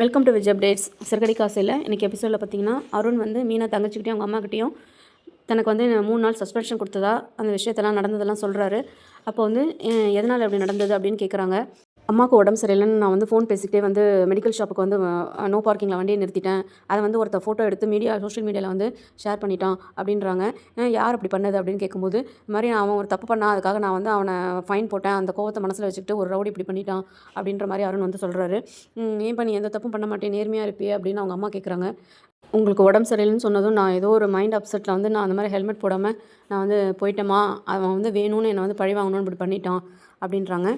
Welcome to விஜ் updates சிறுகடி காசில் இன்றைக்கி எபிசோடில் பார்த்தீங்கன்னா அருண் வந்து மீனா தங்கச்சிக்கிட்டையும் அவங்க அம்மாக்கிட்டேயும் தனக்கு வந்து மூணு நாள் சஸ்பென்ஷன் கொடுத்ததா அந்த விஷயத்தெல்லாம் நடந்ததெல்லாம் சொல்கிறாரு அப்போ வந்து எதனால் அப்படி நடந்தது அப்படின்னு கேட்குறாங்க அம்மாவுக்கு உடம்பு சரியில்லைன்னு நான் வந்து ஃபோன் பேசிக்கிட்டே வந்து மெடிக்கல் ஷாப்புக்கு வந்து நோ பார்க்கிங்கில் வண்டியை நிறுத்திட்டேன். அதை வந்து ஒருத்தர் ஃபோட்டோ எடுத்து மீடியா சோஷியல் மீடியாவில் வந்து ஷேர் பண்ணிட்டான் அப்படின்றாங்க. யார் அப்படி பண்ணது அப்படின்னு கேட்கும்போது இந்த மாதிரி அவன் ஒரு தப்பு பண்ணான் அதுக்காக நான் வந்து அவனை ஃபைன் போட்டேன். அந்த கோவத்தை மனசில் வச்சுக்கிட்டு ஒரு ரவுடி இப்படி பண்ணிட்டான் அப்படின்ற மாதிரி அருண் வந்து சொல்கிறாரு ஏன் பண்ணி எந்த தப்பும் பண்ண மாட்டேன் நேர்மையாக இருப்பியே அப்படின்னு அவங்க அம்மா கேட்குறாங்க உங்களுக்கு உடம்பு சரியில்லைன்னு சொன்னதும் நான் ஏதோ ஒரு மைண்ட் அப்செட்டில் வந்து நான் அந்த மாதிரி ஹெல்மெட் போடாமல் நான் வந்து போயிட்டேமா அவன் வந்து வேணும்னு என்னை வந்து பழி வாங்கணும்னு இப்படி பண்ணிட்டான் அப்படின்றாங்க.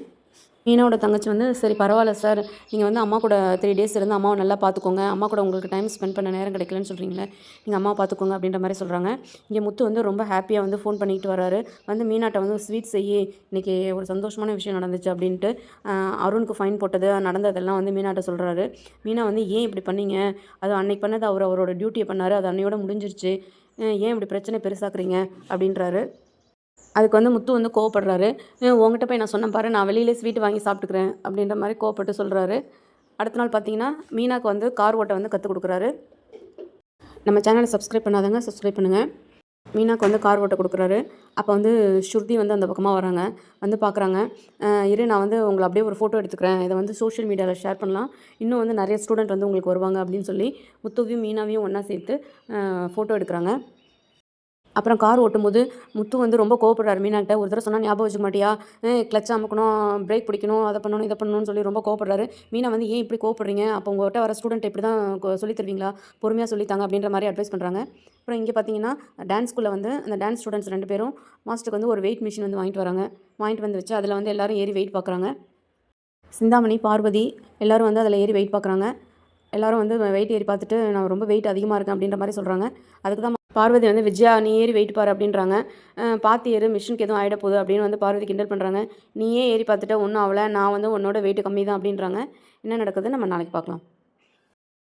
மீனாவோட தங்கச்சி வந்து சரி பரவாயில்ல சார் நீங்கள் வந்து அம்மா கூட த்ரீ டேஸ் இருந்து அம்மாவை நல்லா பார்த்துக்கோங்க அம்மா கூட உங்களுக்கு டைம் ஸ்பெண்ட் பண்ண நேரம் கிடைக்கலன்னு சொல்கிறீங்களே நீங்கள் அம்மா பார்த்துக்கோங்க அப்படின்ற மாதிரி சொல்கிறாங்க இங்கே முத்து வந்து ரொம்ப ஹாப்பியாக வந்து ஃபோன் பண்ணிட்டு வராரு வந்து மீனாட்ட வந்து ஸ்வீட் செய்யி இன்றைக்கி ஒரு சந்தோஷமான விஷயம் நடந்துச்சு அப்படின்ட்டு அருணுக்கு ஃபைன் போட்டது நடந்ததெல்லாம் வந்து மீனாட்ட சொல்கிறாரு மீனா வந்து ஏன் இப்படி பண்ணீங்க? அது அன்னைக்கு பண்ணது அவர் அவரோட டியூட்டியை பண்ணார் அது அன்னையோட முடிஞ்சிருச்சு. ஏன் இப்படி பிரச்சனை பெருசாக்குறீங்க? அப்படின்றாரு. அதுக்கு வந்து முத்து வந்து கோவப்படுறாரு. "ஏன் உங்ககிட்ட போய் நான் சொன்னேன் பாரு நான் வெளியிலே ஸ்வீட் வாங்கி சாப்பிட்டுக்கிறேன் அப்படின்ற மாதிரி கோவப்பட்டு சொல்கிறாரு அடுத்த நாள் பார்த்தீங்கன்னா மீனாக்கு வந்து கார் ஓட்ட வந்து கற்றுக் கொடுக்குறாரு. நம்ம சேனலை சப்ஸ்கிரைப் பண்ணாதவங்க சப்ஸ்கிரைப் பண்ணுங்கள் மீனாக்கு வந்து கார் ஓட்ட கொடுக்குறாரு. அப்போ வந்து ஸ்ருதி வந்து அந்த பக்கமாக வராங்க. வந்து பார்க்குறாங்க இரு நான் வந்து உங்களை அப்படியே ஒரு ஃபோட்டோ எடுத்துக்கிறேன். இதை வந்து சோஷியல் மீடியாவில் ஷேர் பண்ணலாம். இன்னும் வந்து நிறைய ஸ்டூடெண்ட் வந்து உங்களுக்கு வருவாங்க அப்படின்னு சொல்லி முத்துவையும் மீனாவையும் ஒன்றா சேர்த்து ஃபோட்டோ எடுக்கிறாங்க. அப்புறம் கார் ஓட்டும்போது முத்து வந்து ரொம்ப கோவப்படுறாரு. மீனாக்கிட்ட ஒரு தடவை சொன்னால் ஞாபகம் வச்சுக்க மாட்டியா? கிளச் அமுக்கணும் பிரேக் பிடிக்கணும் அதை பண்ணணும் இதை பண்ணணும்னு சொல்லி ரொம்ப கோவப்படுறாரு. மீனா வந்து ஏன் இப்படி கோவப்படுறீங்க? அப்போ உங்கள்கிட்ட வர ஸ்டூடெண்ட் இப்படி தான் சொல்லி சொல்லித் தருவீங்களா? பொறுமையாக சொல்லித்தாங்க அப்படின்ற மாதிரி அட்வைஸ் பண்ணுறாங்க அப்புறம் இங்கே பார்த்தீங்கன்னா டான்ஸ் ஸ்கூலில் வந்து அந்த டான்ஸ் ஸ்டூடெண்ட்ஸ் ரெண்டு பேரும் மாஸ்டருக்கு வந்து ஒரு வெயிட் மிஷின் வந்து வாங்கிட்டு வராங்க. வாங்கிட்டு வந்து வச்சு அதில் வந்து எல்லோரும் ஏறி வெயிட் பார்க்குறாங்க சிந்தாமணி பார்வதி எல்லோரும் வந்து அதில் ஏறி வெயிட் பார்க்குறாங்க எல்லோரும் வந்து வெயிட் ஏறி பார்த்துட்டு நான் ரொம்ப வெயிட் அதிகமாக இருக்கேன் அப்படின்ற மாதிரி சொல்கிறாங்க அதுக்கு தான் பார்வதி வந்து விஜயா நீ ஏறி வெயிட் பாரு அப்படின்றாங்க. பார்த்து ஏறு மிஷினுக்கு எதுவும் ஆகிட போகுது அப்படின்னு வந்து பார்வதி கிண்டல் பண்ணுறாங்க நீயே ஏறி பார்த்துட்டா ஒன்றும் ஆகலை. நான் வந்து உன்னோட வெயிட் கம்மி தான் அப்படின்றாங்க. என்ன நடக்குது? நம்ம நாளைக்கு பார்க்கலாம்.